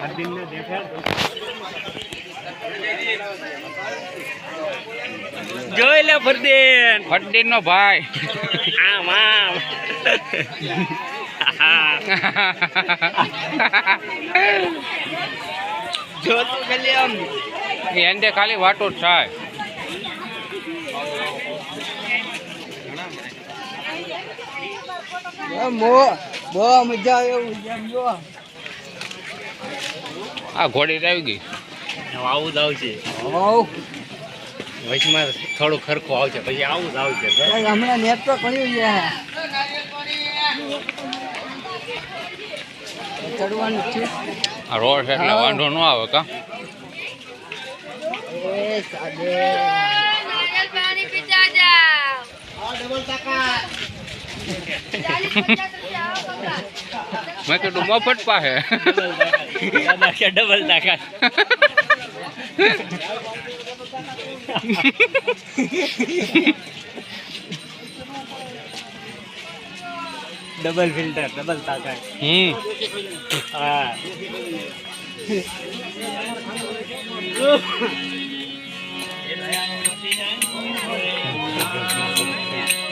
હર दिन में દેખાડ જોઈ લે ફરદેન. ફરદીન નો ભાઈ. આમ આમ જો તો ખાલી આમ એને ખાલી વાટો જ થાય. મો બહુ મજા આવે એવું જેમ જો. આ ઘોડી આવી ગઈ. આવું જ આવશે. વચમાં થોડું ખરખું આવશે પછી આવું જ આવશે. હમણાં નેટ તો કર્યું છે? ચડવાનું છે? આ રોડ છે એટલે વાંધો ન આવે કા? એ સાદે. પાણી પીતા જાઓ ચાલીસ પચાસ રૂપિયા આવો બગા. મેં કીધું મફત પાસે. ડબલ તાકાત ડબલ ફિલ્ટર ડબલ તાકાત હમ. હા.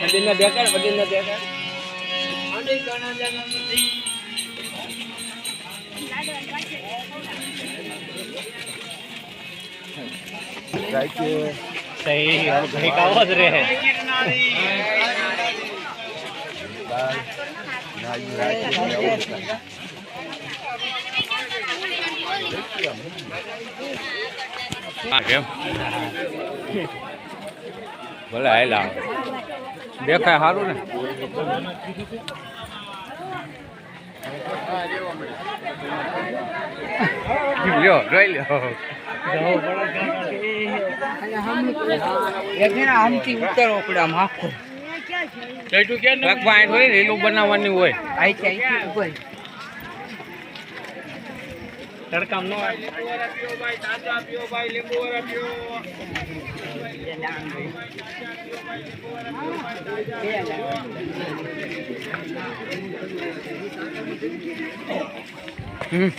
બધીને દેખાડ બધીને દેખાડ जाए कि सही घड़ी का बज रहे हैं À, kìa. Với lại là biết khai hết luôn này. Liệu, rơi liệu. Rồi, આમથી ઉતારવો પડે આમ હોય લીલું બનાવવાની હોય આઈ ઉપર તડકામ નો હમ.